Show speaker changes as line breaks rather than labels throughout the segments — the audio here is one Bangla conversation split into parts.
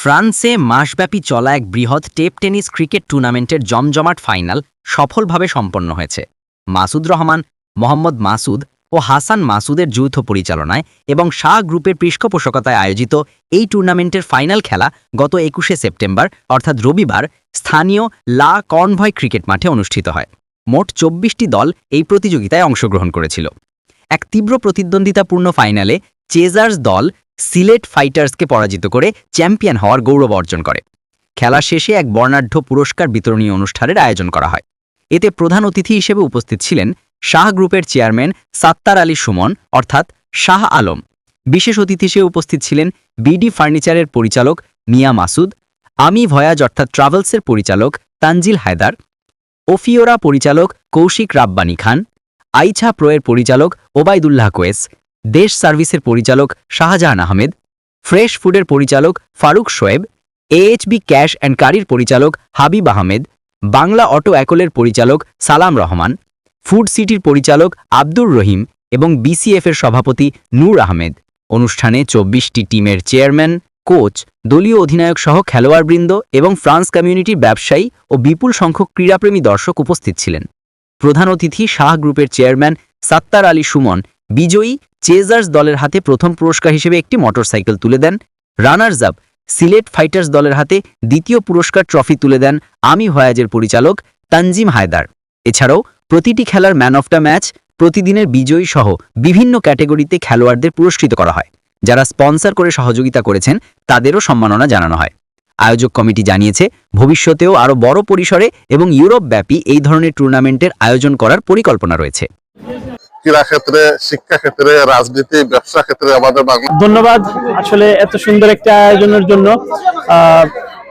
ফ্রান্সে মাসব্যাপী চলা এক বৃহৎ টেপ টেনিস ক্রিকেট টুর্নামেন্টের জমজমাট ফাইনাল সফলভাবে সম্পন্ন হয়েছে। মাসুদ রহমান, মোহাম্মদ মাসুদ ও হাসান মাসুদের যৌথ পরিচালনায় এবং শাহ গ্রুপের পৃষ্ঠপোষকতায় আয়োজিত এই টুর্নামেন্টের ফাইনাল খেলা গত একুশে সেপ্টেম্বর, অর্থাৎ রবিবার, স্থানীয় লা কনভয় ক্রিকেট মাঠে অনুষ্ঠিত হয়। মোট চব্বিশটি দল এই প্রতিযোগিতায় অংশগ্রহণ করেছিল। এক তীব্র প্রতিদ্বন্দ্বিতাপূর্ণ ফাইনালে চেজার্স দল সিলেট ফাইটার্সকে পরাজিত করে চ্যাম্পিয়ন হওয়ার গৌরব অর্জন করে। খেলা শেষে এক বর্ণাঢ্য পুরস্কার বিতরণী অনুষ্ঠানের আয়োজন করা হয়। এতে প্রধান অতিথি হিসেবে উপস্থিত ছিলেন শাহ গ্রুপের চেয়ারম্যান সাত্তার আলী সুমন, অর্থাৎ শাহ আলম। বিশেষ অতিথি হিসেবে উপস্থিত ছিলেন বিডি ফার্নিচারের পরিচালক মিয়া মাসুদ, আমি ভয়াজ অর্থাৎ ট্রাভেলসের পরিচালক তানজিল হায়দার, ওফিওরা পরিচালক কৌশিক রাব্বানী খান, আইছা প্রোয়ের পরিচালক ওবায়দুল্লাহ কোয়েস দেশ সার্ভিসের পরিচালক শাহজাহান আহমেদ, ফ্রেশ ফুডের পরিচালক Faruk Shoaib, AHB cash and কারির পরিচালক হাবিব আহমেদ, বাংলা অটো অ্যাকলের পরিচালক সালাম রহমান, ফুড সিটির পরিচালক আব্দুর রহিম এবং বিসিএফের সভাপতি নূর আহমেদ। অনুষ্ঠানে চব্বিশটি টিমের চেয়ারম্যান, কোচ, দলীয় অধিনায়ক সহ খেলোয়াড়বৃন্দ এবং ফ্রান্স কমিউনিটির ব্যবসায়ী ও বিপুল সংখ্যক ক্রীড়াপ্রেমী দর্শক উপস্থিত ছিলেন। প্রধান অতিথি শাহ গ্রুপের চেয়ারম্যান সাত্তার আলী সুমন বিজয়ী চেজার্স দলের হাতে প্রথম পুরস্কার হিসেবে একটি মোটরসাইকেল তুলে দেন। রানার্স আপ সিলেট ফাইটার্স দলের হাতে দ্বিতীয় পুরস্কার ট্রফি তুলে দেন আমি ভয়াজের পরিচালক তানজিম হায়দার। এছাড়াও প্রতিটি খেলার ম্যান অফ দ্য ম্যাচ, প্রতিদিনের বিজয়ী সহ বিভিন্ন ক্যাটেগরিতে খেলোয়াড়দের পুরস্কৃত করা হয়। যারা স্পন্সর করে সহযোগিতা করেছেন, তাদেরও সম্মাননা জানানো হয়। আয়োজক কমিটি জানিয়েছে, ভবিষ্যতেও আরও বড় পরিসরে এবং ইউরোপ ব্যাপী এই ধরনের টুর্নামেন্টের আয়োজন করার পরিকল্পনা রয়েছে।
ক্রীড়া ক্ষেত্রে শিক্ষা ক্ষেত্রে রাজনীতি ব্যবসা ক্ষেত্রে আমাদের বাংলা
ধন্যবাদ আসলে এত সুন্দর একটা আয়োজনের জন্য।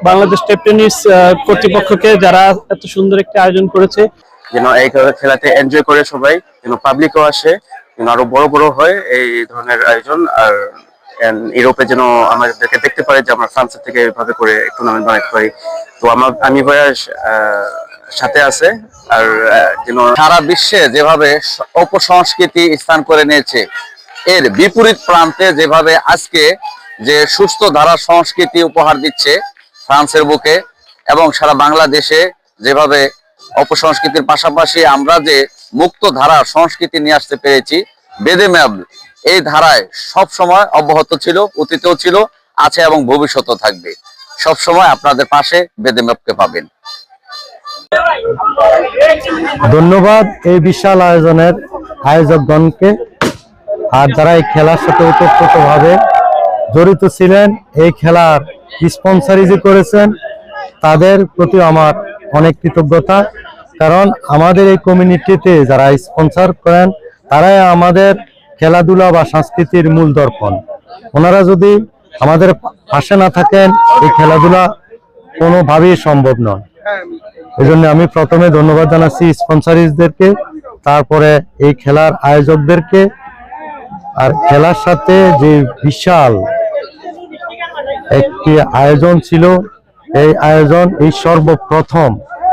বাংলাদেশ টেপ টেনিস আহ, কর্তৃপক্ষকে যারা এত সুন্দর একটা আয়োজন করেছে।
যেন এই খেলাতে এনজয় করে সবাই যেন পাবলিকও আসে যেন আরও বড় বড় হয় এই ধরনের আয়োজন। আর ইউরোপে যেন আমাদেরকে দেখতে পারে যে আমরা ফ্রান্সের থেকে এভাবে করে টুর্নামেন্ট বানাতে পারি। তো আমার আমি ভয়াস সাথে আছে আর
সারা বিশ্বে যেভাবে অপসংস্কৃতি স্থান করে নিয়েছে, এর বিপরীত প্রান্তে যেভাবে আজকে যে সুস্থ ধারা সংস্কৃতি উপহার দিচ্ছে ফ্রান্সের বুকে এবং সারা বাংলাদেশে যেভাবে অপসংস্কৃতির পাশাপাশি আমরা যে মুক্ত ধারা সংস্কৃতি নিয়ে আসতে পেরেছি, বেদে বেদেম্যাব এই ধারায় সব সময় অব্যাহত ছিল, অতীতেও ছিল, আছে এবং ভবিষ্যতেও থাকবে। সব সময় আপনাদের পাশে বেদে বেদেম্যাবকে পাবেন।
ধন্যবাদ এই বিশাল আয়োজনের আয়োজকগণকে। আর যারা এই খেলার সাথে ওতপ্রোতভাবে জড়িত ছিলেন, এই খেলার স্পন্সারিজি করেছেন, তাদের প্রতি আমার অনেক কৃতজ্ঞতা। কারণ আমাদের এই কমিউনিটিতে যারা স্পন্সর করেন, তারাই আমাদের খেলাধুলা বা সংস্কৃতির মূল দর্পণ। ওনারা যদি আমাদের পাশে না থাকেন, এই খেলাধুলা কোনোভাবেই সম্ভব নয়। এই জন্য আমি প্রথমে ধন্যবাদ জানাচ্ছি স্পন্সারিজদেরকে তারপরে এই খেলার আয়োজকদেরকে, আর খেলার সাথে যে বিশাল একটি আয়োজন ছিল, এই আয়োজন এই সর্বপ্রথম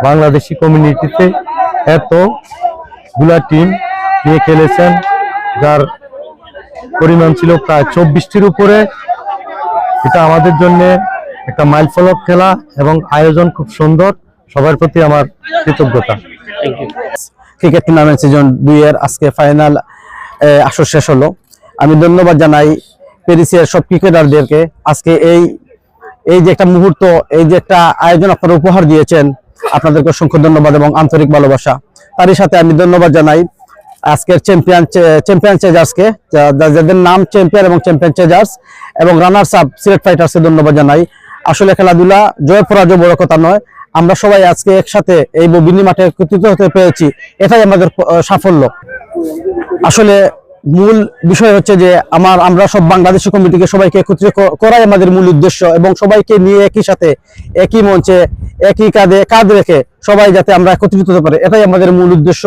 বাংলাদেশি কমিউনিটিতে এতগুলা টিম নিয়ে খেলেছেন, যার পরিমাণ ছিল প্রায় চব্বিশটির উপরে। এটা আমাদের জন্য একটা মাইলফলক খেলা এবং আয়োজন খুব সুন্দর। সবার প্রতি আমার কৃতজ্ঞতা।
ক্রিকেট টুর্নামেন্ট সিজন দুই এর আজকে ফাইনাল আসর শেষ হলো। আমি ধন্যবাদ জানাই প্যারিসের সব ক্রিকেটারদেরকে। আজকে এই এই যে একটা মুহূর্ত, এই যে একটা আয়োজন আপনারা উপহার দিয়েছেন, আপনাদেরকে অসংখ্য ধন্যবাদ এবং আন্তরিক ভালোবাসা। তারই সাথে আমি ধন্যবাদ জানাই আজকের চ্যাম্পিয়ন চ্যাম্পিয়ন চেজার্সকে যাদের নাম চ্যাম্পিয়ন এবং চ্যাম্পিয়ন চেজার্স এবং রানার্স আপ সিলেট ফাইটার্সকে ধন্যবাদ জানাই। আসলে খেলাধুলা জয় পরাজয় বড় কথা নয় আমরা সবাই আজকে একসাথে এই বিনি মাঠে একত্রিত হতে পেরেছি। এটাই আমাদের সাফল্য। আসলে মূল বিষয় হচ্ছে যে আমার, আমরা সব বাংলাদেশি কমিটিকে সবাইকে একত্রিত করাই আমাদের মূল উদ্দেশ্য এবং সবাইকে নিয়ে একই সাথে, একই মঞ্চে, একই কাঁধে, কাঁধ রেখে সবাই যাতে আমরা একত্রিত হতে পারি। এটাই আমাদের মূল উদ্দেশ্য।